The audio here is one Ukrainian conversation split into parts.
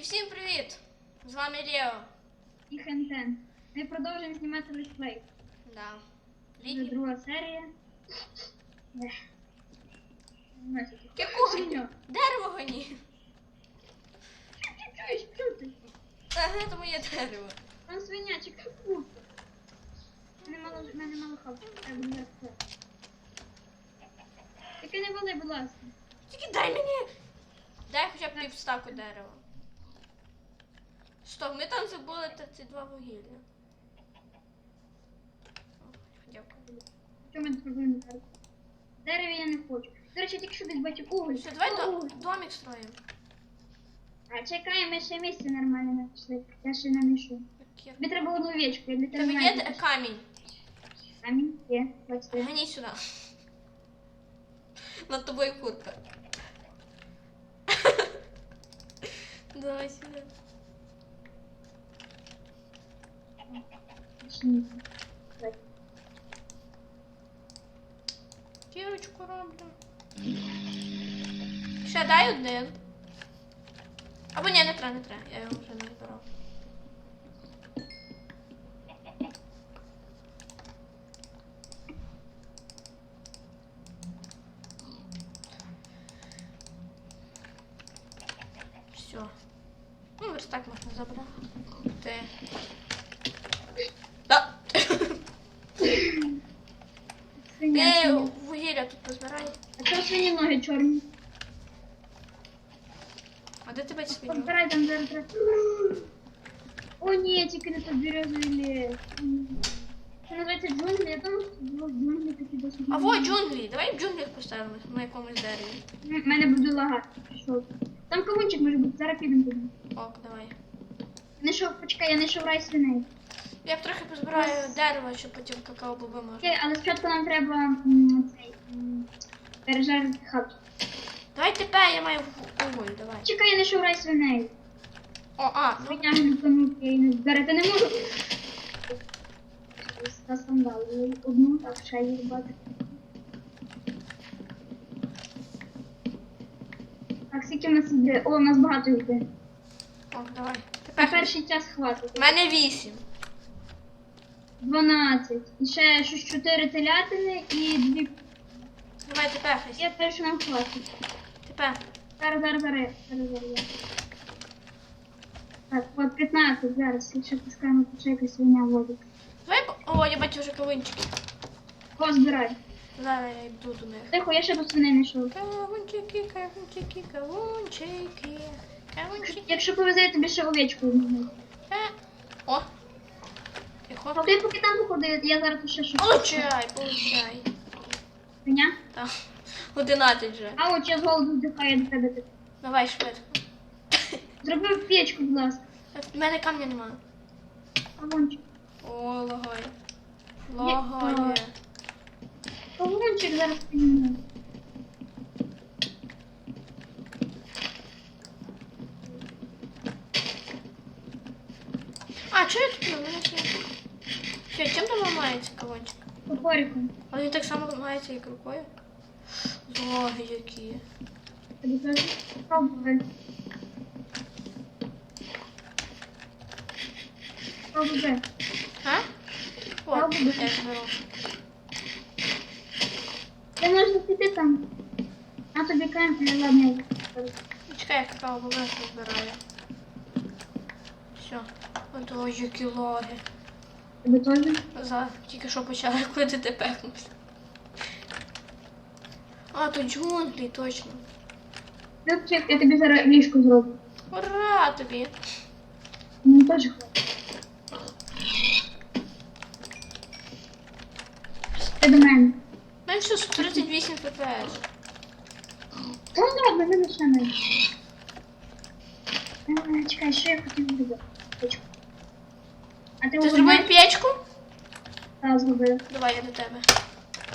І всім привіт! З вами Лео. і Хентен. Ми продовжуємо знімати летсплей. Да. Це Літній. друга серія. Ех. Яку Свиньо. Дерево гані. Що ти чуєш? Що ти? Ага, це моє дерево. Там свинячий капут. Мене мало, мене мало буде це. Тільки не вали, будь ласка. Тільки дай мені. Дай хоча б півстаку дерева. Стоп, ми там забули ці два вугілля. Дякую. Що ми зробимо? Дерево я не хочу. До речі, тільки що десь бачив уголь. Все, давай до, уголь. домик строїмо. А чекай, ми ще місце нормальне знайшли. Я ще намішу. Тобі треба одну овечку, я для тебе Тебе є знайду. камінь? Камінь є, бачите. Гані сюди. Над тобою курка. Давай сюди. Давай. Дірочку роблю. Ще дай один. Або ні, не треба, не треба. Я його вже не збирав. Все. Ну, верстак можна забрати. Да. Свиня, Ти свиня. вугілля тут позбирай. А чого свині ноги чорні? А де тебе свиню? Подбирай там зараз. треба. О, ні, тільки не тут березовий ліс. Це називається джунглі, я думаю, що джунглі такі досить. А вот джунглі. Давай в джунглях поставимо на якомусь дереві. У мене буде лагати. Що? Там кавунчик може бути, зараз підемо туди. Ок, давай. Не шов, почекай, я не шов рай свиней. Я трохи позбираю дерева, щоб потім какао боби можна. Окей, але спочатку нам треба м, цей м, пережарити хату. Давай тебе, я маю уголь, давай. Чекай, я не шов рай свиней. О, а, ну Свиня глюкануть, я її не зберете не можу. За сандали. Одну, так, ще її бати. Так, скільки в нас йде? О, у нас багато йде. ок, давай. На Тепер перший час хватить. У мене вісім. 12. І ще щось 4 телятини і 2. Давай тепер хай. Я теж нам хватить. Тепер. Зараз, зараз, зараз. зараз, зараз. Так, от 15 зараз, якщо пускаємо, то ще якась свиня водить. О, я бачу вже кавунчики. Кого збирай? Зараз я йду до них. Тихо, я ще до свиней не йшов. Кавунчики, кавунчики, кавунчики. Кавунчики. Якщо повезе, я тобі ще овечку візьму. Е. О. Тихо. Поки поки там походи, я зараз ще щось. Получай, получай. Свиня? Так. 11 вже. А от я з голоду вдихаю до тебе. Давай швидко. Зроби печку, будь ласка. В мене камня немає. Кавунчик. О, лагає. Лагає. Кавунчик зараз підійму. А, чого я тут не мене? Що, чим там ламається кавунчик? Топориком. А він так само ламається, як рукою? Лаги які. Пробуй. Пробуй. А? Пробуй. я беру. Ти можеш піти там. А тобі камінь, я ладно. Чекай, я какао бобер збираю. Все. Ото які лаги. Тобі теж? За тільки що почали куди ти пехнувся. А, то джунглі, точно. Я тобі зараз ліжко зроблю. Ура тобі! Мені теж хватить. Ти до мене. У мене що 38 ППС. Та ну ладно, мене ще менше. Е, Чекай, що я хотів зробити? Печку. А ти Ти уже зробив маєш? печку? Так, зробив. Давай я до тебе.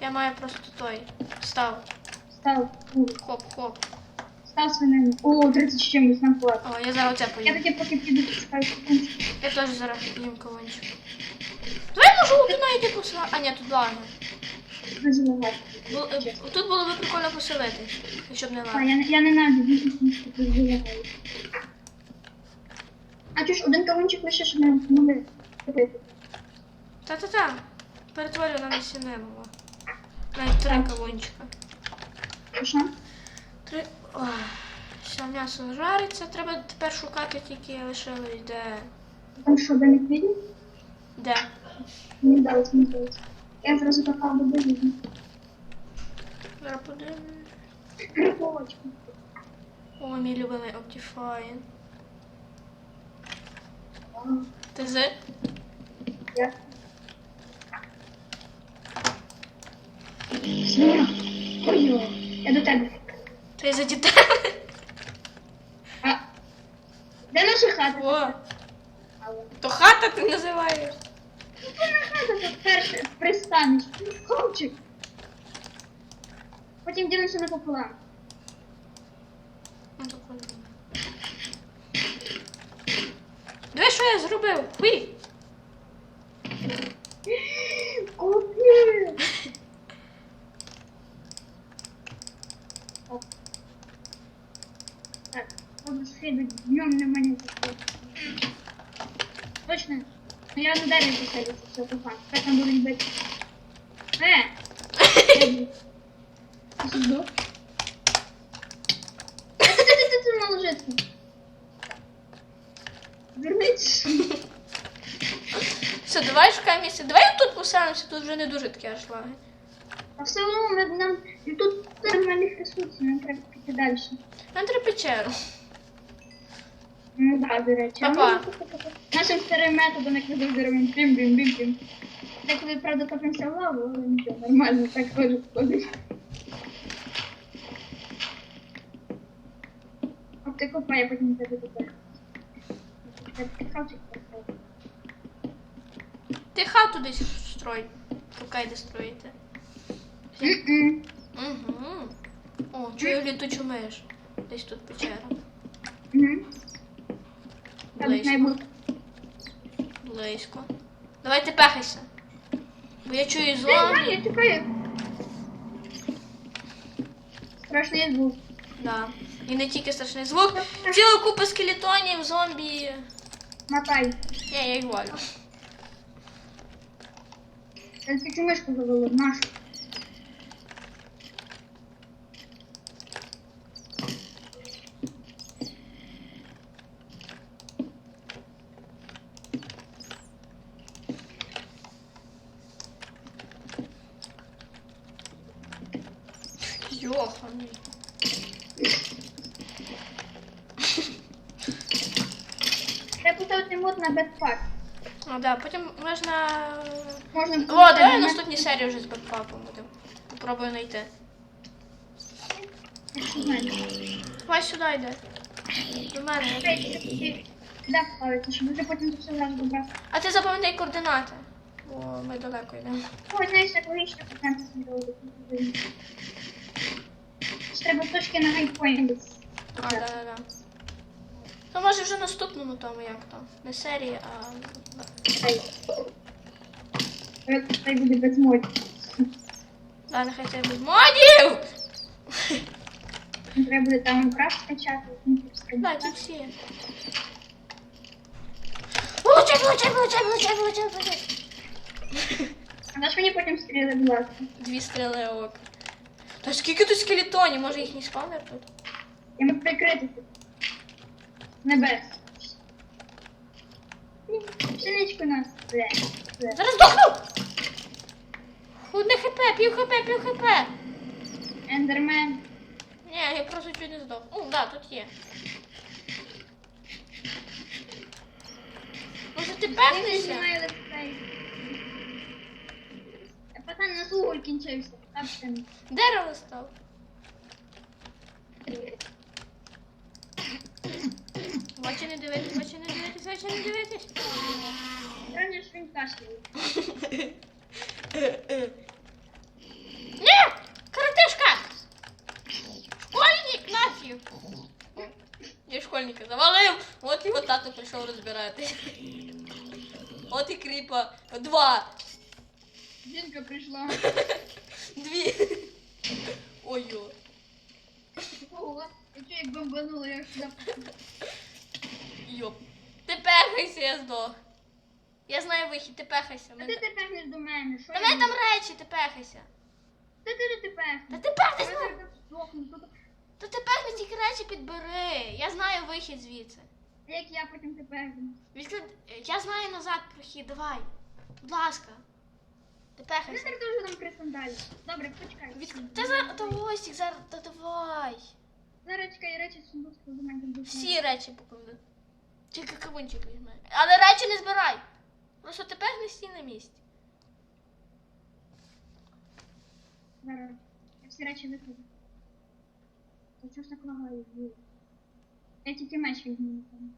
Я маю просто той. Став. Став. у, Хоп-хоп. Став свинину. О, 30 з чимось нам хватить. О, я зараз оце Я поїм. таки поки піду пошукаю секундочку. Я теж зараз поїм кавунчик. Можу одна йти. А ні, тут заливай. Бу- е, Тут було б прикольно поселити, якщо б не А, я, не- я не навіть, тут заливаю. А чого ж один кавунчик лише ж не могли купити? Та-та-та. Перетворю на насінневого. Навіть три кавунчика. Що? Три. Ой. Все, м'ясо жариться. Треба тепер шукати тільки лишилось де. Там що, де не квітні? Де? Мені вдалося, мені вдалося. Я зразу попав до вивізні. Зараз подивимось. О, мій любимий Optifine. Ти з? Я. Сміра. Ой-ой. Я до тебе. Ти за дітей. А. Де наша хата? О, то хата ти називаєш. Ну, це не хата, це перше пристанеш. Хлопчик. Потім ділимося напополам. Ну, так от. Диви, що я зробив? Хуй! Купи! Оп. Так, треба схибити днем на мене заходить. Точно. Ну я на дереві посадився, все, попав. Хай там ти, ти, ти, ти, мало житку. Вернись. Все, давай шукаємо місце. Давай тут поселимося, тут вже не дуже таке аж лаги. А все одно ми- нам тут нормальних ресурсів, нам треба піти далі. Нам треба печеру. Ну да, до речі. Папа. Старим методом, як ми завжди робимо бім бім бім бім Деколи, правда, топимося в лаву, але нічого, нормально, так теж входить. От ти копай, я потім тебе хавчик поставив. Ти хату десь строй. Шукай, де строїти. М-м. Угу. О, чую літучу миш. Десь тут печера. Мгм. Близько. Близько. Давай ти пехайся. Бо я чую Ваня, я тікаю. Страшний звук. Да. І не тільки страшний звук. Ціла купа скелетонів, зомбі. Мотай. Ні, я їх валю. Я тільки мишку завела, нашу. Йоханий. Треба поставити мод на бекпак. А, да, потім можна. Можна О, давай на- наступній серії вже з бекпаком будемо. Попробую знайти. Давай сюди йде. До мене. Сюди поставити, щоб вже потім все добрати. А ти запам'ятай координати. Бо ми далеко йдемо. О, знаєш, як логічно відео. Треба точки на гайпоінт. А, да, да, да. То може вже наступному тому, як там. Не серії, а. Хай буде без модів. Да, нехай це буде модів! Треба буде там краш скачати, Да, ті всі. Влучай, влучай, влучай, влучай, влучай, влучай. А наш мені потім стріли, будь ласка. Дві стріли ок. Та скільки тут скелетонів? Може їхній спавнер тут? Я ми прикрити тут. Небес. Пшеничку нас. Бля. Бля. Зараз дохну! Одне хп, пів хп, пів хп. Ендермен. Ні, я просто чуть не здох. О, да, тут є. Може ти. Та Пацан, у нас уголь кінчився. Дерево став. В очі не дивитись, в очі не дивитись, в очі не дивитись. Правильно, що він кашляє. Ні! Коротишка! Школьник нафіг! Я школьника завалив, от його тато прийшов розбиратись. От і кріпа. Два. Жінка прийшла. Дві. Ой-ой. Ого, я чую, як бомбануло, я сюди. Йоп. Ти пехайся, я здох. Я знаю вихід, ти пехайся. А Мен- ти тепер до мене. Що Та я мене там речі, ти пехайся. Та ти тепер. Та ти пехайся. Та ти тільки речі підбери. Я знаю вихід звідси. Як я потім тепер? Відклад... Я знаю назад прохід, давай. Будь ласка. Ти пехайся. зараз дуже там при сандалі. Добре, почекай. Від... Та зараз, та ось зараз, та давай. Зараз чекай, речі сундук до мене Всі речі поклади. Тільки кавунчик візьме. Але речі не збирай. Просто ти пехни стій на місці. Зараз. Я всі речі викладу. Та чого ж так? Блін. Я тільки меч візьму. напевно.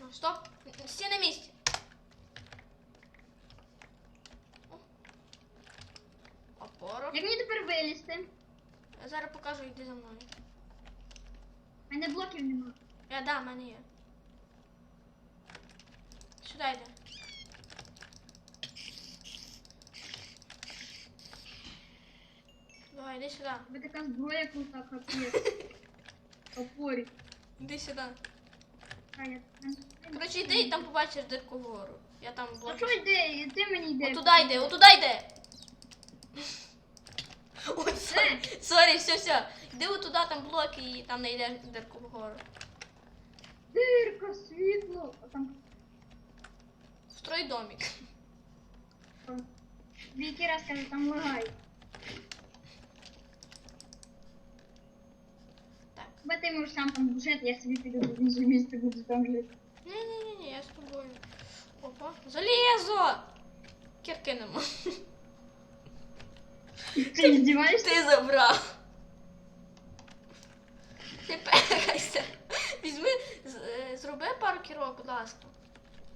Ну, стоп. Стій на місці. Опора. Як мені тепер вилізти? Зараз покажу, йди за мною. У мене блоків нема. Я да, в мене є. Сюди йди. Давай, йди сюди. Ви така зброя крута, капець. Опорі. Йди сюди. А, я... Коротше, йди і там побачиш дирку вгору. Я там А блок. що йди? Ти мені йди. Отуда йди, отуда йди. Ой, сорі, все, все. Йди отуда, там блоки і там не йдеш дирку вгору. Дирка, світло. А там Строй домик. що? В який раз кажу, там лагай. Так. Бо ти можеш сам там жити, я собі піду в інше місце буду там жити. Ні-ні-ні, я з тобою. Опа, залізо! Кірки нема. Ти здіваєшся? Ти забрав. Ти пехайся. Візьми, з- е, зроби пару кірок, будь ласка.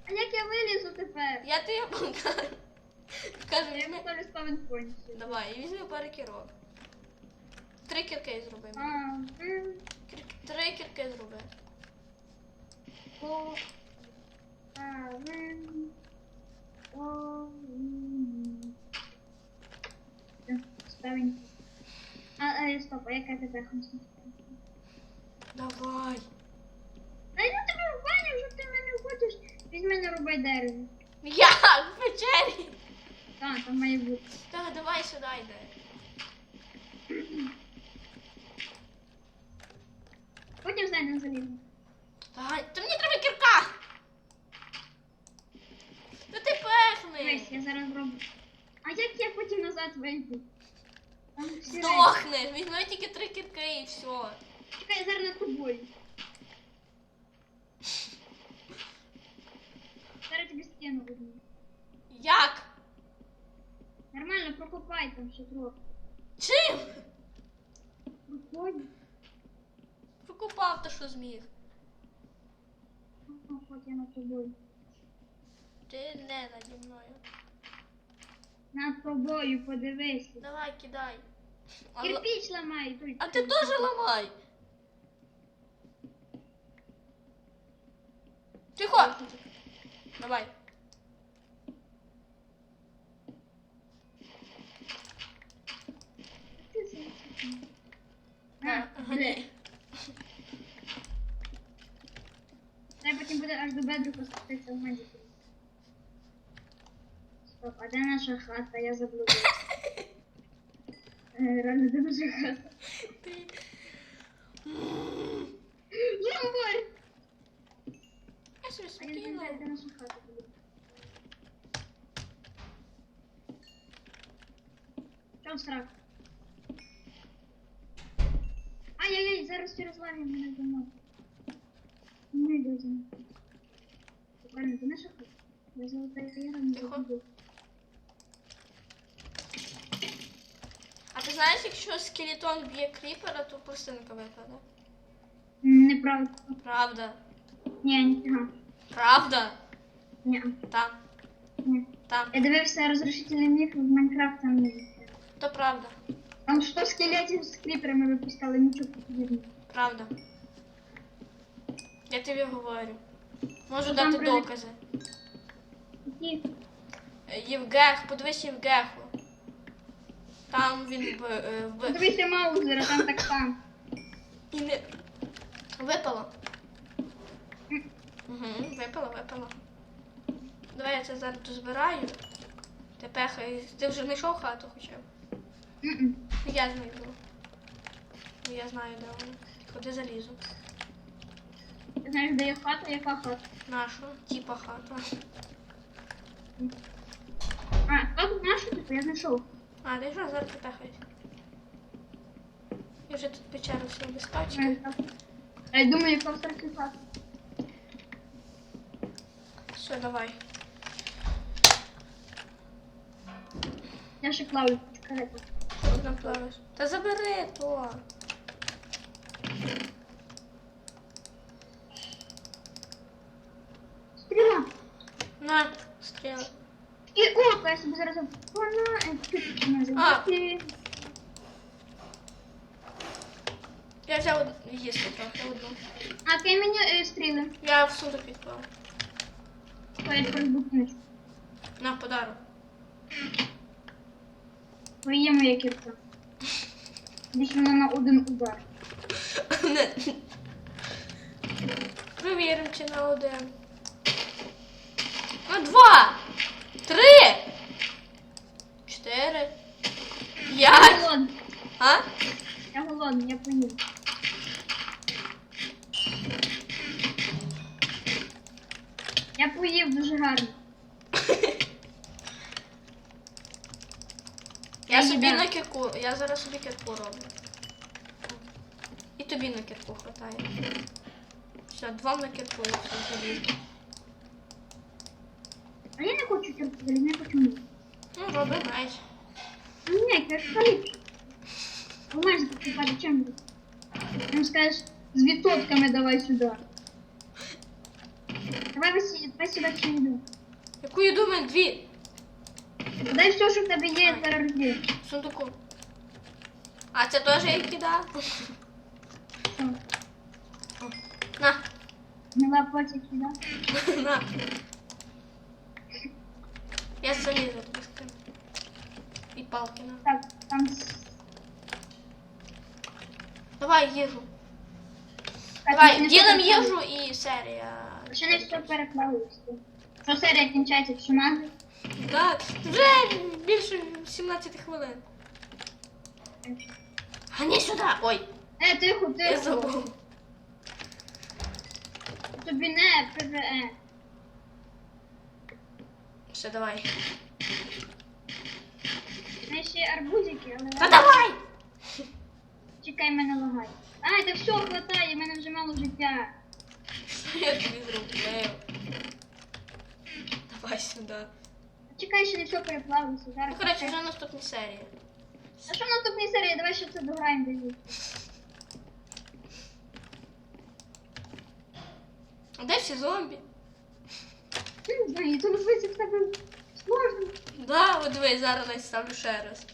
А як я вилізу тепер? Я тобі покажу. Кажу, Я візьми. поставлю спавнпойнт. Давай, і візьми пару кірок. Три кірки зроби. А, м, Кір- Три кірки зроби. о, а, м, о, м. Все, Спавнпойнт. А, а, стоп, а яка тепер хочеш? Давай. А я тебе вбаню, що ти мене хочеш. Візьми не рубай дерево. Як? В печері? Так, там має бути. Так, давай сюди йди. Потім знайдемо залізо. Давай, та мені треба кірка. Та ти пехни. Дивись, я зараз зроблю. А як я потім назад вийду? Здохнеш, візьми тільки три кірки і все. Чекай, я зараз над тобою. Зараз тобі стіну видно. Як? Нормально, прокопай там ще трохи. Чим? Проходь. Прокопав то, що зміг. О, Хоч я над тобою. Ти не наді мною. Над тобою, подивися. Давай, кидай. А, Кирпіч ламай. той. а ти теж ламай. Тихо. Давай. А, Ага, де? ні. Треба потім буде аж до бедрука спуститися в мене. Стоп, а де наша хата? Я заблудилася. Е, Реально, де наша хата? Ти- Зомбар! Я собі А я не знаю, де наша хата буде. Чом страх? Ай-яй-яй, зараз через лаги мене дома. Не люди. Правильно, це наша хата? Я золота яра не забуду. А ти знаєш, якщо скелетон б'є кріпера, то пластинка випаде? М, Неправда. Правда. Ні, ніфіга. Правда? Ні, Там. ні. Там. Я дивився розрушительний міф в Майнкрафт, там не То правда. Там 100 скелетів з кріперами випускали, нічого подібного. Правда. Я тобі говорю. Можу Там дати при- докази. Які? Е, Євгех, подивись Євгеху. Там він в, е, в... Подивися Маузера, там так само. І не... Випало. Угу, випало, випало. Давай я це зараз дозбираю. Ти пехай. Ти вже знайшов хату хоча б? Я знайду. Я знаю, де вона. Куди залізу. Ти знаєш, де є хата, яка хата? Нашу, типа хата. А, хата наша, типу, я знайшов. А, де ж зараз ти пехаюсь. Я вже тут печеру всі без А я думаю, яка в церкві. Все, давай. Я ще плаваю карету. Що там плаваєш? Та забери то. Стріла. На, стріл. І о, я собі зараз... Вона... е, ти- ти- А. Я взяв од- їсти трохи одну. А ти мені е, стріли. Я в відклав. То я тепер. На подарок. Твоє моя кірка. Десь вона на один удар. Провіримо, чи на один. На два. Три. Чотири. Я П'ять. голодний. А? Я голодний, я поїм. Я поїв дуже гарно. Я Я собі їдаю. на кірку. Я зараз собі кірку роблю. І тобі на кірку хватає. Все, два на кірку, і все залізу. А я не хочу кірку, не хочу мені. Ну, роби. Ну ні. Ви маєш покупати чим? Там скажеш, з відсотками давай сюди. Давай висі- давай сюди цю їду. Яку в мене дві Дай все, що в тебе є, я зараз розділю. в сундуку. А це теж я кидав? На, Гнила потік, да? на. Я залізу тобі скину. І палки на. Так, там... Давай їжу. Так, Давай, ділим їжу і серія. Ще не все переклалося. Що серія кінчається, якщо мати? Так, вже більше 17 хвилин. А не сюди. Ой, Е, тихо, я тихо. забув. Тобі не ПВЕ. Все, давай. Ще арбузики, але Та давай! чекай, мене лагає. Ай, та все, хватає, в мене вже мало життя. Я тобі зроблю? Давай сюди. Чекай, ще не все переплавилося. Ну, Зараз. коротше, вже наступна серія. А що в наступній серії? Давай ще це дограємо тоді. А де всі зомбі? Я знаю, то робити в тебе сложно. Да, от дивись, зараз навіть ставлю ще раз.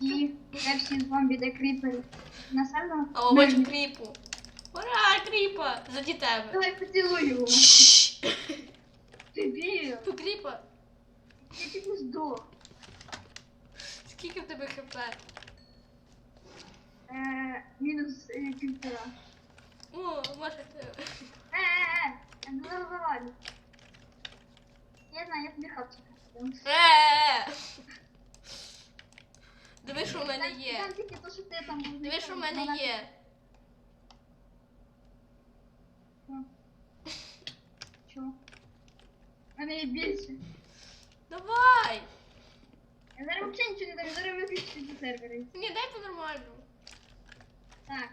І всі зомбі, де кріпери. Насильно? А о, бачу кріпу. Ура, кріпа! Заді тебе. Давай поцілуй його. Чш. Тобі. Ту кріпа. Я тільки здох. Скільки в тебе хп? Е, мінус е, півтора. О, може ти. Е, е, е, я не завалю. Я знаю, я тобі хапчика. Е! Диви, що в мене є. Там тільки то, що ти там. Диви, що в мене є. Чого? У мене є більше. Давай! Я зараз взагалі нічого не даю, зараз виключу ці сервери. Ні, дай по-нормальному. Так.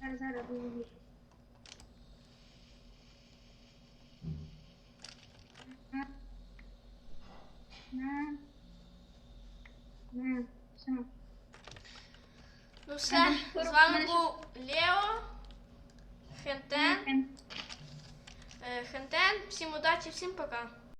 Зараз, зараз буду. На. На. На. Все. Ну все, з вами був Лео, Хентен, е, Хентен. Всім удачі, всім пока.